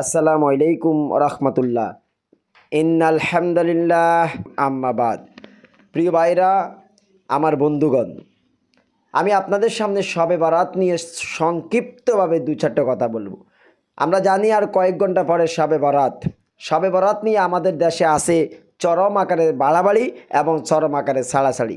আসসালামু আলাইকুম রহমতুল্লাহ। ইন্নালহামদুলিল্লাহ আম্মাবাদ প্রিয় ভাইরা, আমার বন্ধুগণ, আমি আপনাদের সামনে সবে বারাত নিয়ে সংক্ষিপ্তভাবে দু চারটে কথা বলব। আমরা জানি আর কয়েক ঘণ্টা পরে সবে বারাত। সবে বারাত নিয়ে আমাদের দেশে আসে চরম আকারে বাড়াবাড়ি এবং চরম আকারে ছাড়াছাড়ি।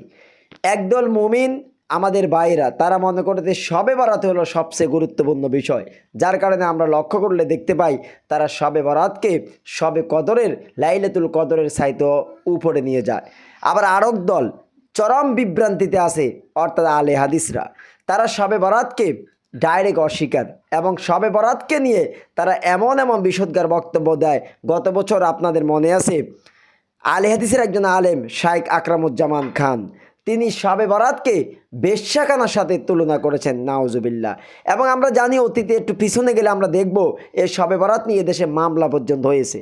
একদল মুমিন আমাদের বাইরা তারা মনে করে যে শবে বরাত হলো সবচেয়ে গুরুত্বপূর্ণ বিষয়। যার কারণে আমরা লক্ষ্য করলে দেখতে পাই, তারা শবে বরাতকে শবে কদরের, লাইলাতুল কদরের সাইতো উপরে নিয়ে যায়। আবার আরক দল চরম বিভ্রান্তিতে আছে, অর্থাৎ আলে হাদিসরা। তারা শবে বরাতকে ডাইরেক্ট অস্বীকার এবং শবে বরাতকে নিয়ে তারা এমন এমন বিশদগার বক্তব্য দেয়, গত বছর আপনাদের মনে আছে, আলে হাদিসের একজন আলেম, শাইখ আকরামুজ্জামান খান। তিনি শবে বরাতকে বেশ্যাখানার সাথে তুলনা করেছেন নাওজুবিল্লা এবং আমরা জানি অতীতে একটু পিছনে গেলে আমরা দেখব এই শবে বরাত নিয়ে দেশে মামলা পর্যন্ত হয়েছে।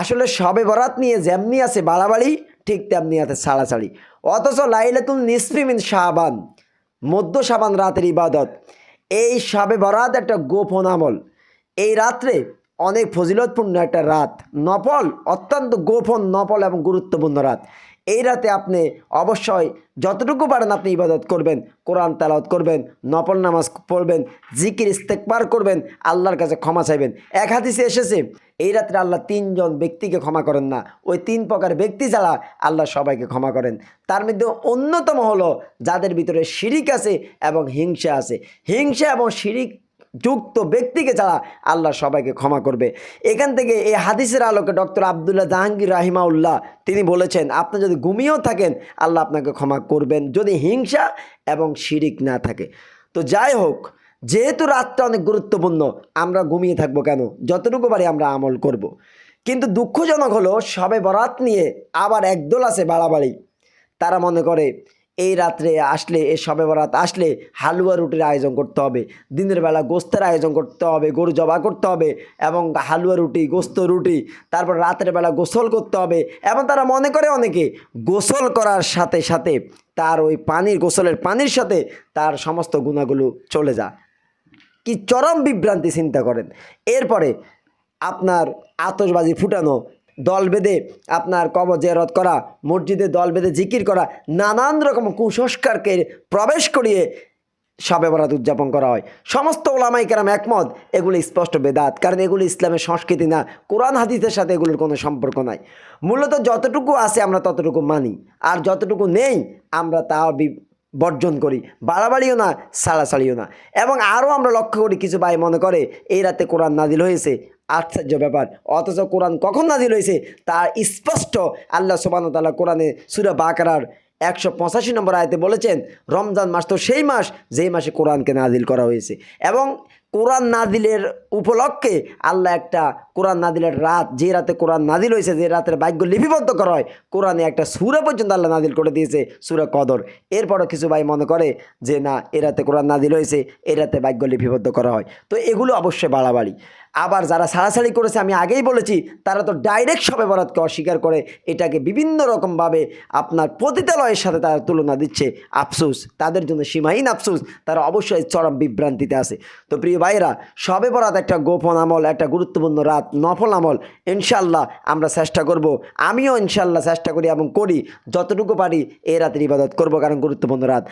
আসলে শবে বরাত নিয়ে যেমনি আছে বাড়াবাড়ি, ঠিক তেমনি আছে ছাড়াছাড়ি। অথচ লাইলাতুল নিসফিমিন শাহবান মধ্য সাবান রাতের ইবাদত। এই শবে বরাত একটা গোপন আমল। এই রাত্রে অনেক ফজিলতপূর্ণ একটা রাত। নপল অত্যন্ত গোপন নপল এবং গুরুত্বপূর্ণ রাত। এই রাতে আপনি অবশ্যই যতটুকু পারেন আপনি ইবাদত করবেন, কোরআন তালাওয়াত করবেন নপল নামাজ পড়বেন, জিকির ইস্তেকবার করবেন, আল্লাহর কাছে ক্ষমা চাইবেন। এক হাদিসে এসেছে, এই রাত্রে আল্লাহ তিনজন ব্যক্তিকে ক্ষমা করেন না। ওই তিন প্রকার ব্যক্তি ছাড়া আল্লাহ সবাইকে ক্ষমা করেন। তার মধ্যে অন্যতম হলো যাদের ভিতরে শিরিক আছে এবং হিংসা আছে। হিংসা এবং শিরিক যুক্ত ব্যক্তিকে ছাড়া আল্লাহ সবাইকে ক্ষমা করবে। এখান থেকে এই হাদিসের আলোকে ডক্টর আবদুল্লাহ জাহাঙ্গীর রাহিমাউল্লাহ তিনি বলেছেন, আপনি যদি ঘুমিয়েও থাকেন, আল্লাহ আপনাকে ক্ষমা করবেন। যদি হিংসা এবং শিরিক না থাকে। তো যাই হোক, যেহেতু রাতটা অনেক গুরুত্বপূর্ণ, আমরা ঘুমিয়ে থাকব কেন? যতটুকু পারি আমরা আমল করব। কিন্তু দুঃখজনক হলো, সবে বরাত নিয়ে আবার একদল আছে বাড়াবাড়ি। তারা মনে করে এই রাত্রে আসলে এ সবে বরাত আসলে হালুয়া রুটির আয়োজন করতে হবে। দিনের বেলা গোস্তের আয়োজন করতে হবে, গরু জবা করতে হবে এবং হালুয়া রুটি, গোস্ত রুটি, তারপর রাতের বেলা গোসল করতে হবে এবং তারা মনে করে অনেকে গোসল করার সাথে সাথে তার ওই পানির, গোসলের পানির সাথে তার সমস্ত গুণাগুলো চলে যায়। কি চরম বিভ্রান্তি চিন্তা করেন। এরপরে আপনার আতশবাজি ফুটানো দল বেঁধে আপনার কবর জেরত করা, মসজিদে দল বেঁধে জিকির করা, নানান রকম কুসংস্কারকে প্রবেশ করিয়ে সবে বরাত উদযাপন করা হয়। সমস্ত ওলামাই কেরাম একমত, এগুলো স্পষ্ট বেদাত, কারণ এগুলো ইসলামের সংস্কৃতি না, কোরআন হাদিসের সাথে এগুলোর কোনো সম্পর্ক নাই। মূলত যতটুকু আছে আমরা ততটুকু মানি, আর যতটুকু নেই আমরা তা বর্জন করি। বাড়াবাড়িও না সাড়াসাড়িও না। এবং আরও আমরা লক্ষ্য করি, কিছু ভাই মনে করে, এই রাতে কোরআন নাজিল হয়েছে, আশ্চর্য ব্যাপার। অথচ কোরআন কখন নাজিল হয়েছে? তার স্পষ্ট আল্লাহ সোবান তাল্লাহ কোরআনে সুরা বাকারার একশো পঁচাশি নম্বর আয়তে বলেছেন, রমজান মাস তো সেই মাস, যেই মাসে কোরআনকে নাজিল করা হয়েছে। এবং কোরআন নাদিলের উপলক্ষে আল্লাহ একটা কোরআন নাদিলের রাত, যে রাতে কোরআন নাদিল হয়েছে, যে রাতের ভাগ্য লিপিবদ্ধ করা হয়, কোরআনে একটা সুরা পর্যন্ত আল্লাহ নাদিল করে দিয়েছে, সুরা কদর। এরপরও কিছু ভাই মনে করে যে, না, এ রাতে কোরআন নাদিল হয়েছে, এ রাতে ভাগ্য লিপিবদ্ধ করা হয়। তো এগুলো অবশ্যই বাড়াবাড়ি। আবার যারা সাড়াসাড়ি করেছে, আমি আগেই বলেছি, তারা তো ডাইরেক্ট সবে বরাতকে অস্বীকার করে, এটাকে বিভিন্ন রকমভাবে আপনার পতিতালয়ের সাথে তারা তুলনা দিচ্ছে। আফসোস, তাদের জন্য সীমাহীন আফসোস, তারা অবশ্যই চরম বিভ্রান্তিতে আছে। তো প্রিয় ভাইরা সবে বরাত একটা গোপন আমল, একটা গুরুত্বপূর্ণ রাত, নফল আমল ইনশাল্লাহ আমরা চেষ্টা করব। আমিও ইনশাল্লাহ চেষ্টা করি এবং করি, যতটুকু পারি এই রাতের ইবাদত করব, কারণ গুরুত্বপূর্ণ রাত।